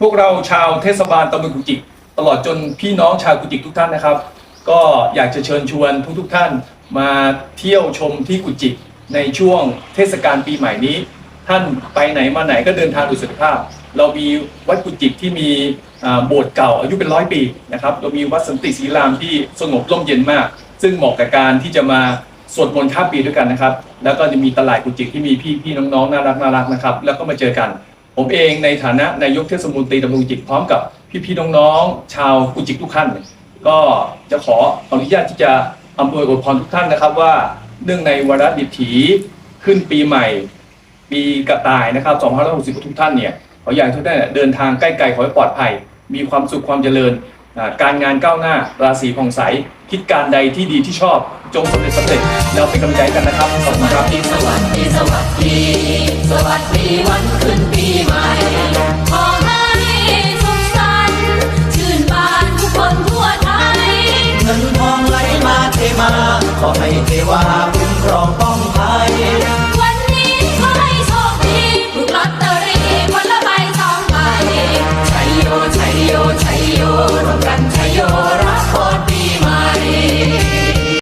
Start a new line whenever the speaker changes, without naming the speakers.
พวกเราชาวเทศบาลตำบลกุจิก ตลอดจนพี่น้องชาวกุจิกทุกท่านนะครับ ก็อยากจะเชิญชวนทุกๆท่านมาเที่ยวชมที่กุจิกในช่วงเทศกาลปีใหม่นี้ ท่านไปไหนมาไหนก็เดินทางโดยสุขภาพ เรามีวัดกุจิกที่มีโบสถ์เก่าอายุเป็นร้อยปีนะครับเรามีวัดสันติศรีรามที่สงบร่มเย็นมาก ซึ่งเหมาะกับการที่จะมาสวดมนต์ข้ามปีด้วยกันนะครับ แล้วก็จะมีตลาดกุจิกที่มีพี่พี่ๆน้องๆน่ารักน่ารักนะครับ แล้วก็มาเจอกัน ผมเองในฐานะนายกเทศมนตรีตำบลกุจิกพร้อมกับพี่ๆน้องๆ ชาวกุจิกทุกท่าน ก็จะขออนุญาตที่จะอำนวยอวยพรทุกท่านนะครับว่าเนื่องในวาระดิถีขึ้นปีใหม่ ปีกระต่ายนะครับ2560 ทุกท่านเนี่ยขออยากทุกท่านเนี่ยเดินทางใกล้ๆขอให้ปลอดภัย มีความสุขความเจริญ การงานก้าวหน้า ราศีผ่องใส คิดการใดที่ดีที่ชอบ จงสำเร็จสำเร็จเราเป็นกำลังใจกันนะครับขอบคุณครับ
สวัสดีสวัสดีสวัสดีวัน มา ขอให้เทวาคุ้มครองป้องภัยวันนี้ขอให้โชคดีถูกลอต
เตอรี่คนละใบสองใบชัยโยชัโยช่โย